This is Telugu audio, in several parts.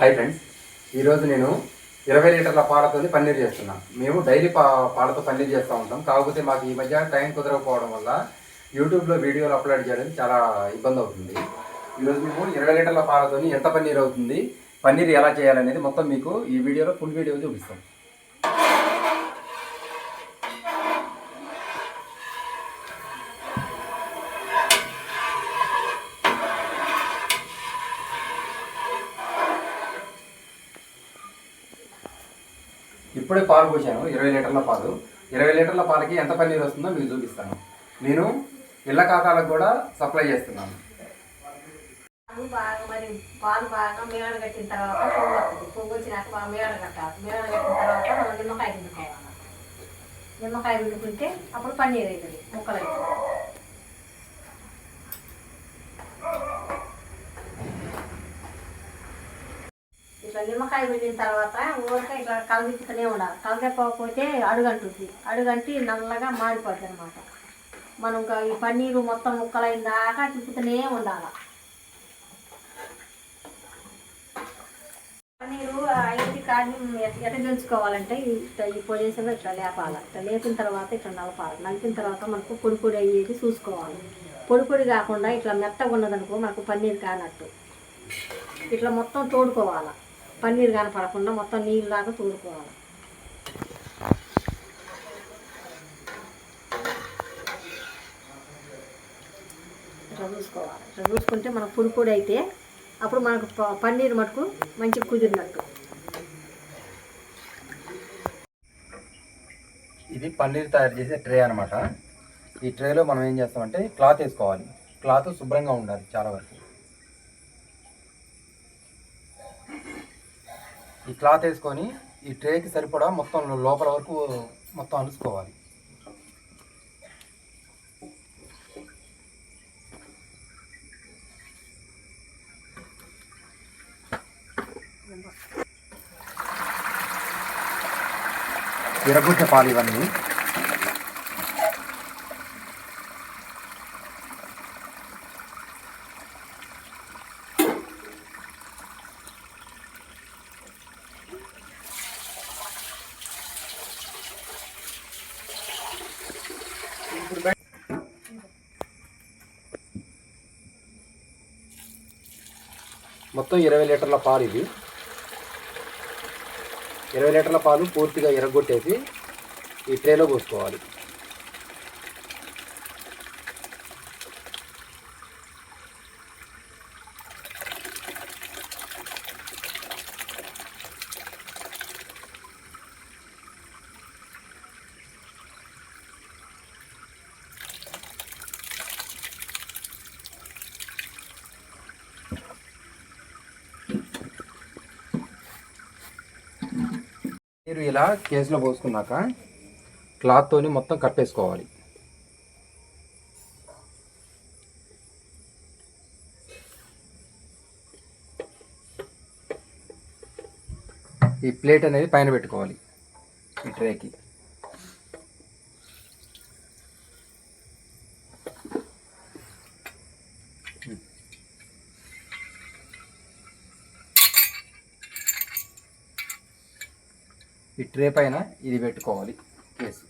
హాయ్ ఫ్రెండ్స్ ఈరోజు నేను ఇరవై లీటర్ల పాలతో పన్నీర్ చేస్తున్నాను మేము డైలీ పా పాలతో పన్నీర్ చేస్తూ ఉంటాం. కాకపోతే మాకు ఈ మధ్య టైం కుదరకపోవడం వల్ల యూట్యూబ్లో వీడియోలు అప్లోడ్ చేయడం చాలా ఇబ్బంది అవుతుంది. ఈరోజు మేము ఇరవై లీటర్ల పాలతో ఎంత పన్నీర్ అవుతుంది పన్నీర్ ఎలా చేయాలనేది మొత్తం మీకు ఈ వీడియోలో ఫుల్ వీడియో చూపిస్తాం. ఇప్పుడే పాలు పోసాను ఇరవై లీటర్ల పాలు. ఇరవై లీటర్ల పాలకి ఎంత పన్నీరు వస్తుందో మీకు చూపిస్తాను. నేను ఇళ్ళ కాకాలకు కూడా సప్లై చేస్తున్నాను. పాలు బాగా మరి పాలు బాగా మేడ కట్టిన తర్వాత పొంగు వస్తుంది. పొంగు వచ్చినాక బాగా మేడ కట్టాలి. మేడ కట్టిన తర్వాత మనం నిమ్మకాయ పిండుకోవాలి. నిమ్మకాయ పిండుకుంటే అప్పుడు పన్నీర్ అవుతుంది ముక్కలు అవుతుంది ఇట్లా నిమ్మకాయ పిండిన తర్వాత ఊరికే ఇట్లా కలదిప్పుతూనే ఉండాలి. కలదెప్పకపోతే అడుగంటుంది అడుగంటి నల్లగా మారిపోద్ది అనమాట మనం ఇంకా ఈ పన్నీరు మొత్తం ముక్కలైన దాకా తిప్పుతూనే ఉండాలి. పన్నీరు ఐదు కానీ ఎట్లా ఎట్లా ఇట్లా ఈ పొజిషన్లో ఇట్లా లేపాలి. ఇట్లా లేపిన తర్వాత ఇట్లా నలపాలి. నలిపిన తర్వాత మనకు పొడి పొడి అయ్యేది చూసుకోవాలి. పొడి పొడి కాకుండా ఇట్లా మెత్తగా ఉన్నదనుకో మనకు పన్నీర్ కానట్టు. ఇట్లా మొత్తం తోడుకోవాలి. పన్నీర్ కనపడకుండా మొత్తం నీళ్ళు దాకా తోడుకోవాలి. ఇట్లా చూసుకోవాలి. ఇట్లా చూసుకుంటే మనకు పొడి పొడి అయితే అప్పుడు మనకు పన్నీర్ మటుకు మంచి కుదిరినట్టు. ఇది పన్నీర్ తయారు చేసే ట్రే అనమాట ఈ ట్రేలో మనం ఏం చేస్తామంటే క్లాత్ వేసుకోవాలి. క్లాత్ శుభ్రంగా ఉండాలి చాలా వరకు. ఈ క్లాత్ వేసుకొని ఈ ట్రేకి సరిపడా మొత్తం లోపల వరకు మొత్తం అలుసుకోవాలి. విరగొట్టే పాలు ఇవన్నీ. మొత్తం ఇరవై లీటర్ల పాలు ఇది ఇరవై లీటర్ల పాలు పూర్తిగా ఎరగొట్టేసి ఈ ట్రేలో పోసుకోవాలి. మీరు ఇలా కేసులో పోసుకున్నాక క్లాత్తోని మొత్తం కప్పేసుకోవాలి ఈ ప్లేట్ అనేది పైన పెట్టుకోవాలి. ఈ ట్రేకి. ఈ ట్రే పైన ఇది పెట్టుకోవాలి. కేసు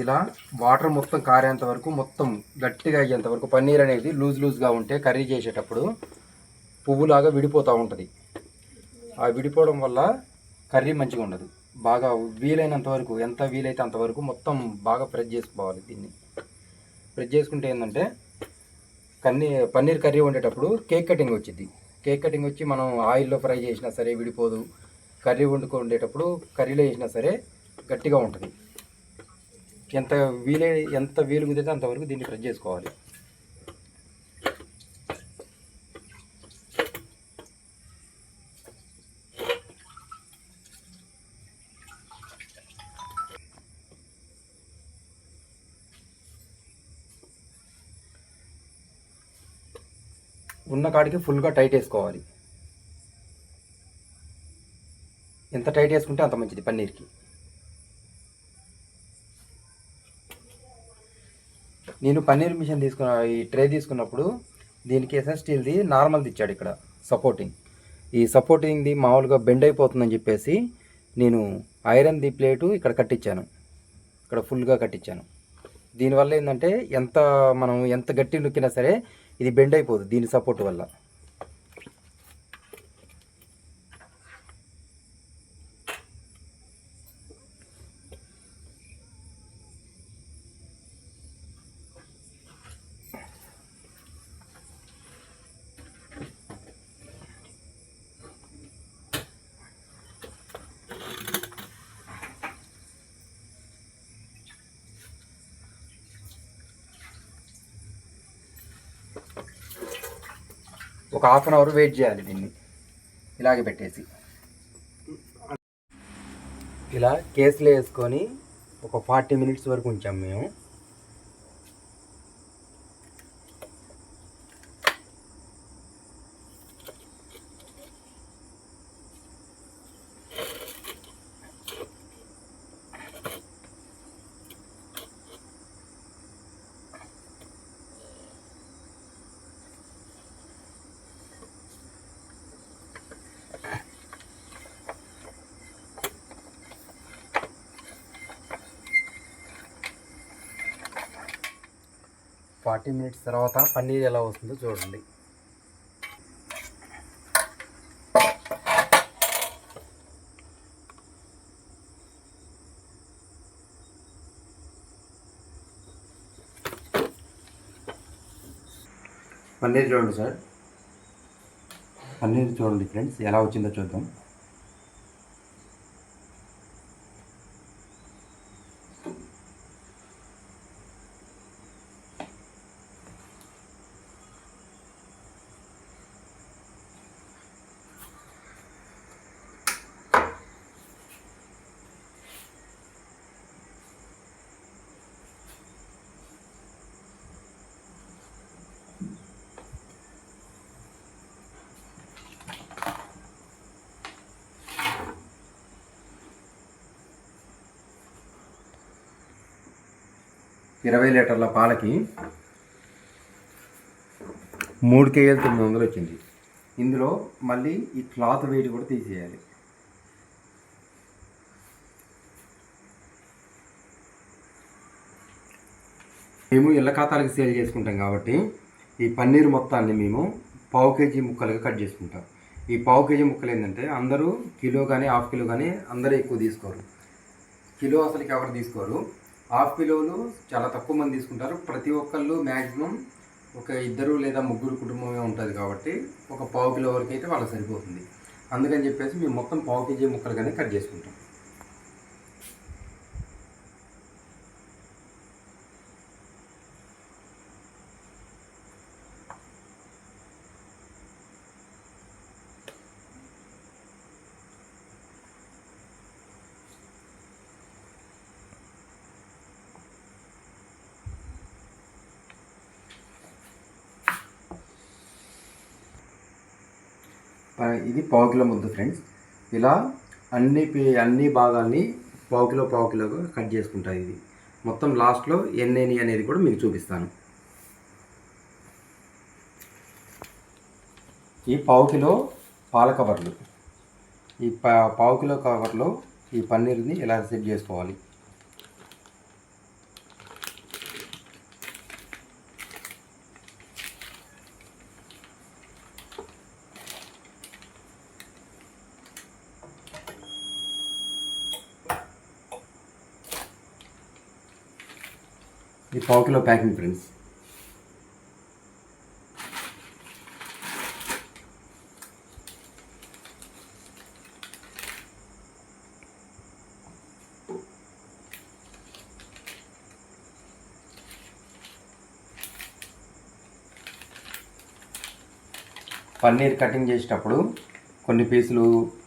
ఇలా వాటర్ మొత్తం కారేంత వరకు మొత్తం గట్టిగా అయ్యేంత వరకు పన్నీర్ అనేది లూజ్ లూజ్గా ఉంటే కర్రీ చేసేటప్పుడు పువ్వులాగా విడిపోతూ ఉంటుంది. ఆ విడిపోవడం వల్ల కర్రీ మంచిగా ఉండదు. బాగా వీలైనంత వరకు ఎంత వీలైతే అంతవరకు మొత్తం బాగా ప్రెస్ చేసుకోవాలి దీన్ని. ప్రెస్ చేసుకుంటే ఏంటంటే కన్నీ పన్నీర్ కర్రీ వండేటప్పుడు కేక్ కటింగ్ వచ్చింది కేక్ కటింగ్ వచ్చి మనం ఆయిల్లో ఫ్రై చేసినా సరే విడిపోదు. కర్రీ వండుకు వండేటప్పుడు కర్రీలో వేసినా సరే గట్టిగా ఉంటుంది. ఎంత వీలే ఎంత వీలు కుదిరితే అంతవరకు దీన్ని ఫ్రై చేసుకోవాలి. ఉన్న కాడికి ఫుల్గా టైట్ వేసుకోవాలి. ఎంత టైట్ వేసుకుంటే అంత మంచిది పన్నీర్కి. నేను పన్నీర్ మిషన్ తీసుకున్న ఈ ట్రే తీసుకున్నప్పుడు దీనికి ఎస్ఎస్ స్టీల్ది నార్మల్ది ఇచ్చాడు ఇక్కడ సపోర్టింగ్ ఈ సపోర్టింగ్ది మామూలుగా బెండ్ అయిపోతుందని చెప్పేసి నేను ఐరన్ది ప్లేటు ఇక్కడ కట్టించాను ఇక్కడ ఫుల్గా కట్టించాను దీనివల్ల ఏంటంటే ఎంత మనం ఎంత గట్టి నొక్కినా సరే ఇది బెండ్ అయిపోదు దీని సపోర్ట్ వల్ల. ఒక హాఫ్ అన్ అవర్ వెయిట్ చేయాలి దీన్ని. ఇలాగే పెట్టేసి. ఇలా కేసులో వేసుకొని ఒక ఫార్టీ మినిట్స్ వరకు ఉంచాం మేము. ఫార్టీ మినిట్స్ తర్వాత పన్నీర్ ఎలా వస్తుందో చూడండి. పన్నీర్ చూడండి సార్. పన్నీర్ చూడండి ఫ్రెండ్స్ ఎలా వచ్చిందో చూద్దాం. ఇరవై లీటర్ల పాలకి మూడు కేజీలు తొమ్మిది వందలు వచ్చింది. ఇందులో మళ్ళీ ఈ క్లాత్ వెయిట్ కూడా తీసేయాలి. మేము ఇళ్ళ ఖాతాలకు సేల్ చేసుకుంటాం కాబట్టి ఈ పన్నీర్ మొత్తాన్ని మేము పావు కేజీ ముక్కలుగా కట్ చేసుకుంటాం. ఈ పావు కేజీ ముక్కలు ఏంటంటే అందరూ కిలో కానీ హాఫ్ కిలో కానీ అందరూ ఎక్కువ తీసుకోరు. కిలో అసలుకి ఎవరు తీసుకోరు? హాఫ్ కిలోలు చాలా తక్కువ మంది తీసుకుంటారు. ప్రతి ఒక్కళ్ళు మ్యాక్సిమం ఒక ఇద్దరు లేదా ముగ్గురు కుటుంబమే ఉంటుంది కాబట్టి ఒక పావు కిలో వరకు అయితే వాళ్ళకి సరిపోతుంది. అందుకని చెప్పేసి మేము మొత్తం పావు కేజీ ముక్కలుగానే కట్ చేసుకుంటాం. ఇది పావు కిలో ముద్ద ఫ్రెండ్స్. ఇలా అన్ని పి- అన్ని భాగాల్ని పావు కిలో పావు కిలోగా కట్ చేసుకుంటాయి ఇది మొత్తం లాస్ట్లో ఎన్నెని అనేది కూడా మీకు చూపిస్తాను. ఈ పావు కిలో పాల కవర్లు. ఈ పా పావు కిలో కవర్లో ఈ పన్నీర్ని ఎలా సెట్ చేసుకోవాలి? ఈ పావు kilo packing friends. Paneer cutting చేసేటప్పుడు కొన్ని పీసులు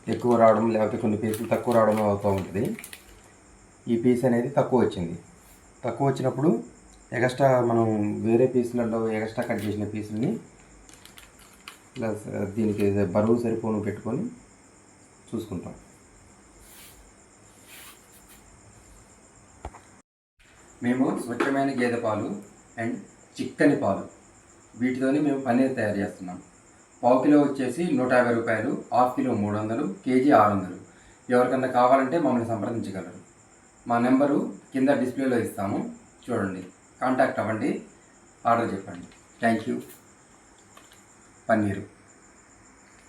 ఎక్కువ రావడం లేకపోతే కొన్ని పీసులు తక్కువ రావడం అవుతూ ఉంటుంది. ఈ పీస్ అనేది తక్కువ వచ్చింది. తక్కువ వచ్చినప్పుడు ఎక్స్ట్రా మనం వేరే పీసులలో ఎక్స్ట్రా కట్ చేసిన పీసులని ఇలా దీనికి బరువు సరిపోను పెట్టుకొని చూసుకుంటాం. మేము స్వచ్ఛమైన గేదె పాలు అండ్ చిక్కని పాలు వీటితోనే మేము పన్నీర్ తయారు చేస్తున్నాం. పావు కిలో వచ్చేసి నూట యాభై రూపాయలు హాఫ్ కిలో మూడు వందలు కేజీ ఆరు వందలు. ఎవరికన్నా కావాలంటే మమ్మల్ని సంప్రదించగలరు. మా నెంబరు కింద డిస్ప్లేలో ఇస్తాము. చూడండి. కాంటాక్ట్ అవ్వండి. ఆర్డర్ చెప్పండి. Thank you. పన్నీరు.